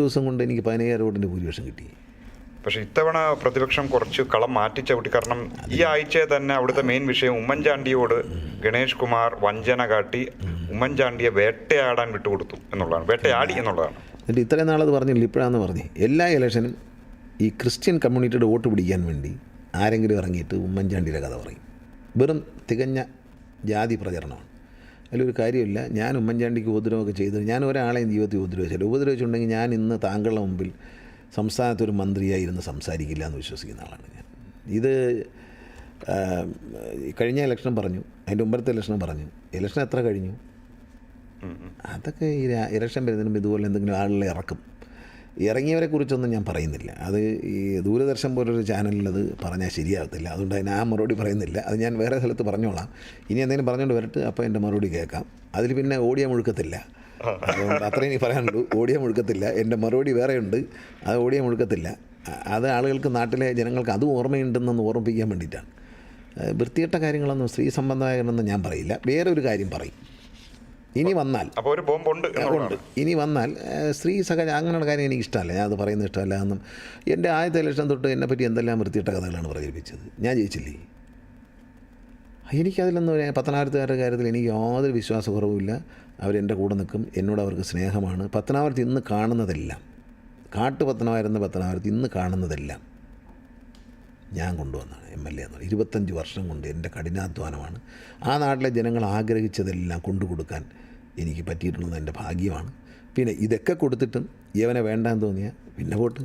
ദിവസം കൊണ്ട് എനിക്ക് പതിനയ്യായിരം വോട്ടിന്റെ ഭൂരിപക്ഷം കിട്ടി. പക്ഷെ ഇത്തവണ പ്രതിപക്ഷം കുറച്ച് കളം മാറ്റിച്ചവിട്ടി കാരണം ഈ ആഴ്ച തന്നെ അവിടുത്തെ മെയിൻ വിഷയം ഉമ്മൻചാണ്ടിയോട് ഗണേഷ് കുമാർ വഞ്ചന കാട്ടി ഉമ്മൻചാണ്ടിയെ വേട്ടയാടാൻ വിട്ടുകൊടുത്തു എന്നുള്ളതാണ്. വേട്ടയാടി എന്നുള്ളതാണ്. എന്നിട്ട് ഇത്രയും നാളത് പറഞ്ഞില്ല? ഇപ്പോഴാന്ന് പറഞ്ഞു. എല്ലാ ഇലക്ഷനും ഈ ക്രിസ്ത്യൻ കമ്മ്യൂണിറ്റിയുടെ വോട്ട് പിടിക്കാൻ വേണ്ടി ആരെങ്കിലും ഇറങ്ങിയിട്ട് ഉമ്മൻചാണ്ടിയുടെ കഥ പറയും. വെറും തികഞ്ഞ ജാതി പ്രചരണമാണ്. അതിലൊരു കാര്യമില്ല. ഞാൻ ഉമ്മൻചാണ്ടിക്ക് ഉപദ്രവമൊക്കെ ചെയ്തു. ഞാൻ ഒരാളെയും ജീവിതത്തിൽ ഉപദ്രവിച്ചില്ല. ഉപദ്രവിച്ചിട്ടുണ്ടെങ്കിൽ ഞാൻ ഇന്ന് താങ്കളുടെ മുമ്പിൽ സംസ്ഥാനത്തൊരു മന്ത്രിയായി മന്ത്രിയായിരുന്ന് സംസാരിക്കില്ല എന്ന് വിശ്വസിക്കുന്ന ആളാണ് ഞാൻ. ഇത് കഴിഞ്ഞ ഇലക്ഷൻ പറഞ്ഞു. അതിന്റെ മുമ്പത്തെ ഇലക്ഷൻ പറഞ്ഞു. ഇലക്ഷൻ എത്ര കഴിഞ്ഞു? അതൊക്കെ ഈ ഇലക്ഷൻ വരുന്നതിന് മുമ്പ് ഇതുപോലെ എന്തെങ്കിലും ആളുകളെ ഇറക്കും. ഇറങ്ങിയവരെ കുറിച്ചൊന്നും ഞാൻ പറയുന്നില്ല. അത് ഈ ദൂരദർശൻ പോലൊരു ചാനലിൽ അത് പറഞ്ഞാൽ ശരിയാകത്തില്ല അതുകൊണ്ട് അതിന് ആ മറുപടി പറയുന്നില്ല. അത് ഞാൻ വേറെ സ്ഥലത്ത് പറഞ്ഞോളാം. ഇനി എന്തെങ്കിലും പറഞ്ഞുകൊണ്ട് വരട്ടെ. അപ്പോൾ എന്റെ മറുപടി കേൾക്കാം. അതിൽ പിന്നെ ഓടിയ മുഴുക്കത്തില്ല. അതുകൊണ്ട് അത്രയും എനിക്ക് പറയാനുള്ളൂ. ഓടിയ മുഴുക്കത്തില്ല. എന്റെ മറുപടി വേറെയുണ്ട്. അത് ഓടിയ മുഴുക്കത്തില്ല. അത് ആളുകൾക്ക് നാട്ടിലെ ജനങ്ങൾക്ക് അതും ഓർമ്മയുണ്ടെന്ന് ഓർമ്മിപ്പിക്കാൻ വേണ്ടിയിട്ടാണ്. വൃത്തികെട്ട കാര്യങ്ങളൊന്നും സ്ത്രീ സംബന്ധമായ ഞാൻ പറയില്ല. വേറെ ഒരു കാര്യം പറയും. ഇനി വന്നാൽ. അപ്പോൾ ഒരു ബോംബുണ്ട് ഉണ്ട്. ഇനി വന്നാൽ സ്ത്രീ സഹ അങ്ങനെയുള്ള കാര്യം എനിക്ക് ഇഷ്ടമല്ല ഞാൻ അത് പറയുന്നത് ഇഷ്ടമല്ല എന്നും. എന്റെ ആദ്യത്തെ ഇലക്ഷൻ തൊട്ട് എന്നെ പറ്റി എന്തെല്ലാം വൃത്തിയിട്ട കഥകളാണ് പ്രചരിപ്പിച്ചത്. ഞാൻ ജയിച്ചില്ലേ? എനിക്കതിലൊന്നും പത്തനാപുരത്തുകാരുടെ കാര്യത്തിൽ എനിക്ക് യാതൊരു വിശ്വാസക്കുറവുമില്ല. അവരെന്റെ കൂടെ നിൽക്കും. എന്നോട് അവർക്ക് സ്നേഹമാണ്. പത്തനാപുരത്ത് ഇന്ന് കാണുന്നതെല്ലാം. കാട്ടു പത്തനാപുരത്ത് പത്തനാപുരത്ത് ഇന്ന് കാണുന്നതെല്ലാം. ഞാൻ കൊണ്ടുവന്നതാണ് എം എൽ എ എന്ന് ഇരുപത്തഞ്ച് വർഷം കൊണ്ട് എന്റെ കഠിനാധ്വാനമാണ്. ആ നാട്ടിലെ ജനങ്ങൾ ആഗ്രഹിച്ചതെല്ലാം കൊണ്ടു കൊടുക്കാൻ എനിക്ക് പറ്റിയിട്ടുള്ളത് എന്റെ ഭാഗ്യമാണ്. പിന്നെ ഇതൊക്കെ കൊടുത്തിട്ടും ഇവനെ വേണ്ടാന്ന് തോന്നിയാൽ പിന്നെ പോട്ട്.